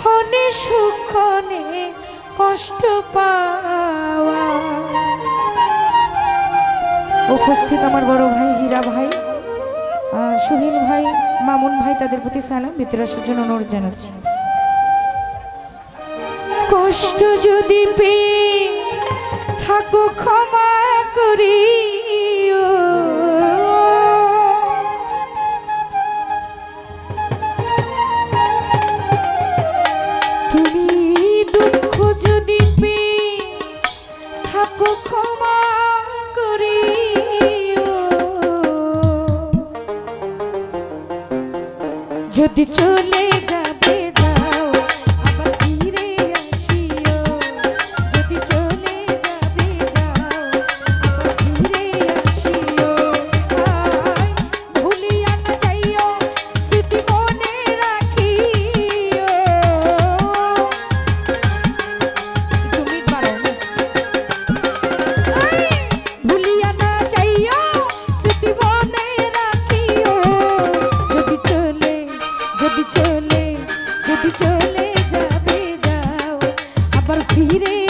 ক্ষণে সুক্ষণে কষ্ট পাওয়া। উপস্থিত আমার বড় ভাই, হীরা ভাই সোহেল ভাই, মামুন ভাই, তাদের প্রতি সালাম। বিতরাসের জন্য অনুরোধ জানাচ্ছি। কষ্ট যদি পেয়ে থাকো ক্ষমা করিও যদি চলে যাবে যাও আবার ফিরে